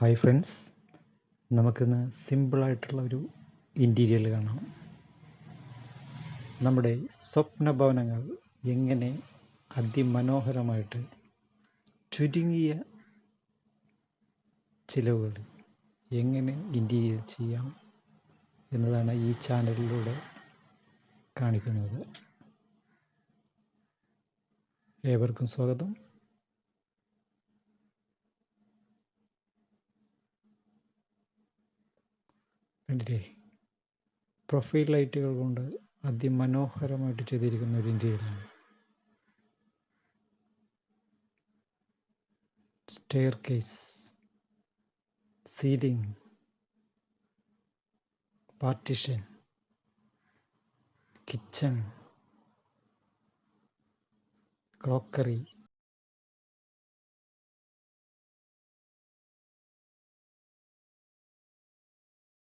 Hi friends നമുക്കിന്ന് സിമ്പിളായിട്ടുള്ള ഒരു ഇന്റീരിയൽ കാണാം. നമ്മുടെ സ്വപ്ന ഭവനങ്ങൾ എങ്ങനെ അതിമനോഹരമായിട്ട് ചുരുങ്ങിയ ചിലവുകൾ എങ്ങനെ ഇന്റീരിയൽ ചെയ്യാം എന്നതാണ് ഈ ചാനലിലൂടെ കാണിക്കുന്നത്. ഏവർക്കും സ്വാഗതം. കണ്ടില്ലേ? പ്രൊഫൈൽ ലൈറ്റുകൾ കൊണ്ട് അതിമനോഹരമായിട്ട് ചെയ്തിരിക്കുന്ന ഒരു ഇന്ത്യയിലാണ് staircase ceiling partition kitchen crockery